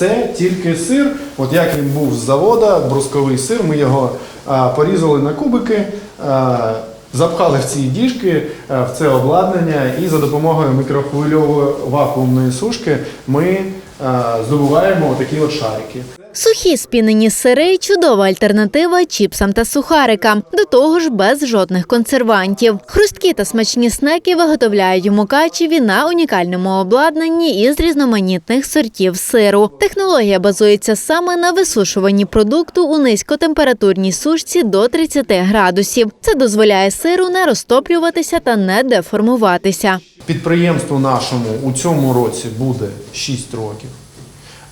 це тільки сир. От як він був з завода, брусковий сир, ми його а, порізали на кубики. а, Запхали в ці діжки, а, в це обладнання, і за допомогою мікрохвильової вакуумної сушки ми а, здобуваємо такі от шарики. Сухі спінені сири чудова альтернатива чіпсам та сухарикам, до того ж без жодних консервантів. Хрусткі та смачні снеки виготовляють у Мукачеві на унікальному обладнанні із різноманітних сортів сиру. Технологія базується саме на висушуванні продукту у низькотемпературній сушці до 30 градусів. Це дозволяє сиру не розтоплюватися та не деформуватися. Підприємству нашому у цьому році буде 6 років.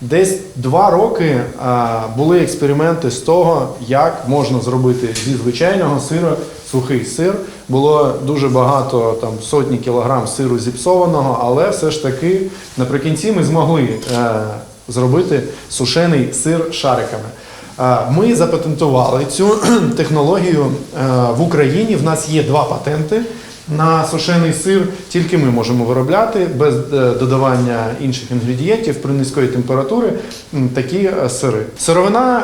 Десь два роки а, були експерименти з того, як можна зробити зі звичайного сиру сухий сир. Було дуже багато там сотні кілограм сиру зіпсованого, але все ж таки наприкінці ми змогли е, зробити сушений сир шариками. Е, Ми запатентували цю технологію е, в Україні. В нас є два патенти на сушений сир. Тільки ми можемо виробляти без е, додавання інших інгредієнтів при низької температури такі е, сири. Сировина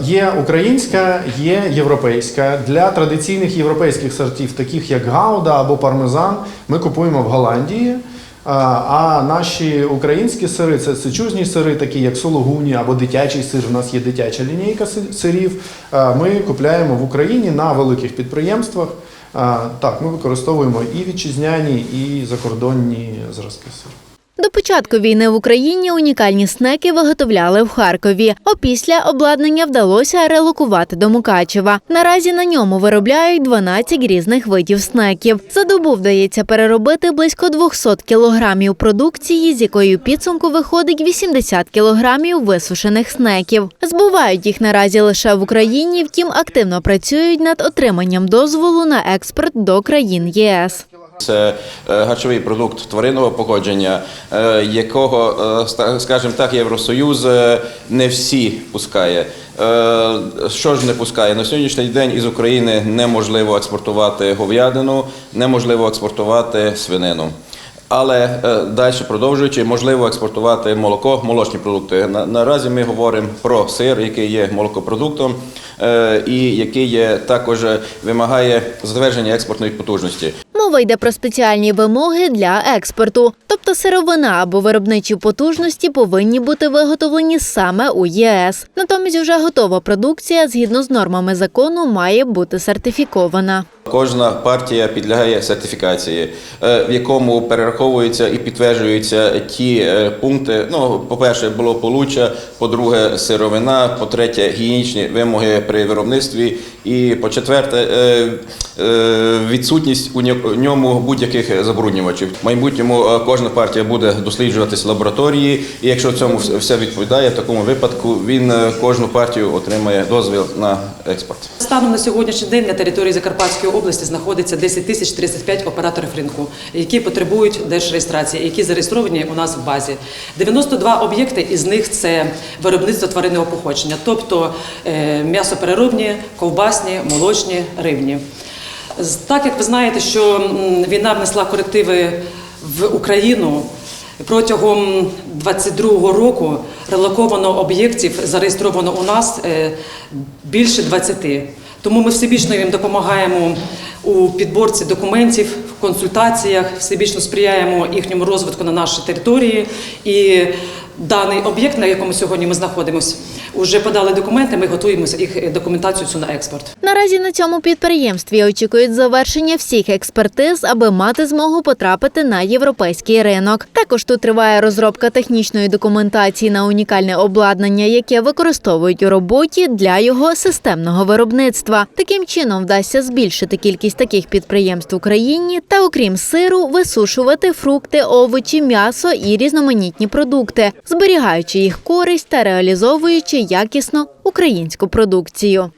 е, є українська, є європейська. Для традиційних європейських сортів, таких як гауда або пармезан, ми купуємо в Голландії. А, наші українські сири це сичужні сири, такі як сологуні або дитячий сир. У нас є дитяча лінійка сирів. Ми купляємо в Україні на великих підприємствах. Так, ми використовуємо і вітчизняні, і закордонні зразки сиру. До початку війни в Україні унікальні снеки виготовляли в Харкові. Опісля обладнання вдалося релокувати до Мукачева. Наразі на ньому виробляють 12 різних видів снеків. За добу вдається переробити близько 200 кілограмів продукції, з якою підсумку виходить 80 кілограмів висушених снеків. Збувають їх наразі лише в Україні, втім активно працюють над отриманням дозволу на експорт до країн ЄС. Це е, харчовий продукт тваринного походження, е, якого, е, скажімо так, Євросоюз е, не всі пускає. Е, Що ж не пускає? На сьогоднішній день із України неможливо експортувати говядину, неможливо експортувати свинину. Але е, далі продовжуючи, можливо експортувати молоко, молочні продукти. Наразі ми говоримо про сир, який є молокопродуктом е, і який є, також вимагає затвердження експортної потужності. Мова йде про спеціальні вимоги для експорту, тобто сировина або виробничі потужності повинні бути виготовлені саме у ЄС. Натомість вже готова продукція згідно з нормами закону має бути сертифікована. Кожна партія підлягає сертифікації, е, в якому перераховуються і підтверджуються ті е, пункти. Ну, по-перше, благополуччя, по-друге, сировина, по-третє, гігієнічні вимоги при виробництві, і по-четверте, е, е, відсутність у ньому будь-яких забруднювачів. В майбутньому кожна партія буде досліджуватися в лабораторії, і якщо цьому все відповідає, в такому випадку він кожну партію отримає дозвіл на експорт. Станом на сьогоднішній день на території Закарпатської області знаходиться 10 тисяч 35 операторів ринку, які потребують держреєстрації, які зареєстровані у нас в базі. 92 об'єкти із них це виробництво тваринного походження, тобто е, м'ясопереробні, ковбасні, молочні, рибні. Так як ви знаєте, що війна внесла корективи в Україну. Протягом 22-го року релоковано об'єктів зареєстровано у нас е, більше 20. Тому ми всебічно їм допомагаємо у підборці документів, в консультаціях, всебічно сприяємо їхньому розвитку на нашій території. І даний об'єкт, на якому сьогодні ми знаходимося, вже подали документи. Ми готуємося їх е, документацію цю на експорт. Наразі на цьому підприємстві очікують завершення всіх експертиз, аби мати змогу потрапити на європейський ринок. Також тут триває розробка технічної документації на унікальне обладнання, яке використовують у роботі для його системного виробництва. Таким чином вдасться збільшити кількість таких підприємств в Україні та, окрім сиру, висушувати фрукти, овочі, м'ясо і різноманітні продукти, зберігаючи їх користь та реалізовуючи якісно українську продукцію.